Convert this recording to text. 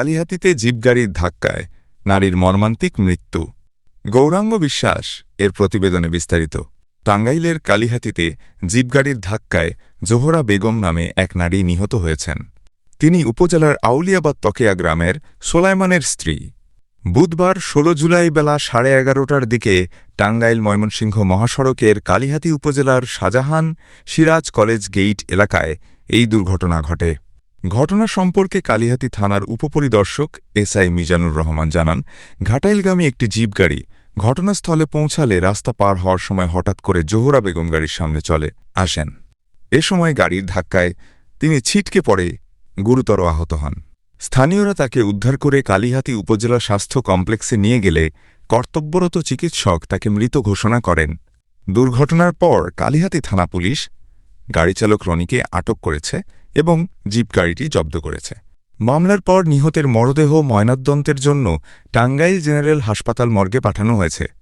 কালিহাতিতে জীবগাড়ির ধাক্কায় নারীর মর্মান্তিক মৃত্যু। গৌরাঙ্গ বিশ্বাস এর প্রতিবেদনে বিস্তারিত। টাঙ্গাইলের কালিহাতিতে জিপগাড়ির ধাক্কায় জোহরা বেগম নামে এক নারী নিহত হয়েছেন। তিনি উপজেলার আউলিয়াবাদ তকেয়া গ্রামের সোলাইমানের স্ত্রী। বুধবার ১৬ জুলাই বেলা সাড়ে এগারোটার দিকে টাঙ্গাইল ময়মনসিংহ মহাসড়কের কালিহাতি উপজেলার শাহজাহান সিরাজ কলেজ গেইট এলাকায় এই দুর্ঘটনা ঘটে। ঘটনা সম্পর্কে কালিহাতি থানার উপপরিদর্শক এসআই মিজানুর রহমান জানান, ঘাটাইলগামী একটি জিপ গাড়ি ঘটনাস্থলে পৌঁছালে রাস্তা পার হওয়ার সময় হঠাৎ করে জোহরা বেগম গাড়ির সামনে চলে, আসেন। এ সময় গাড়ির ধাক্কায় তিনি ছিটকে পড়ে, গুরুতর আহত হন। স্থানীয়রা তাকে উদ্ধার করে কালিহাতি উপজেলা স্বাস্থ্য কমপ্লেক্সে নিয়ে গেলে কর্তব্যরত চিকিৎসক তাকে মৃত ঘোষণা করেন। দুর্ঘটনার পর কালিহাতি থানা পুলিশ গাড়িচালক রনিকে আটক করেছে এবং জিপ গাড়িটি জব্দ করেছে। মামলার পর নিহতের মরদেহ ময়নাতদন্তের জন্য টাঙ্গাইল জেনারেল হাসপাতাল মর্গে পাঠানো হয়েছে।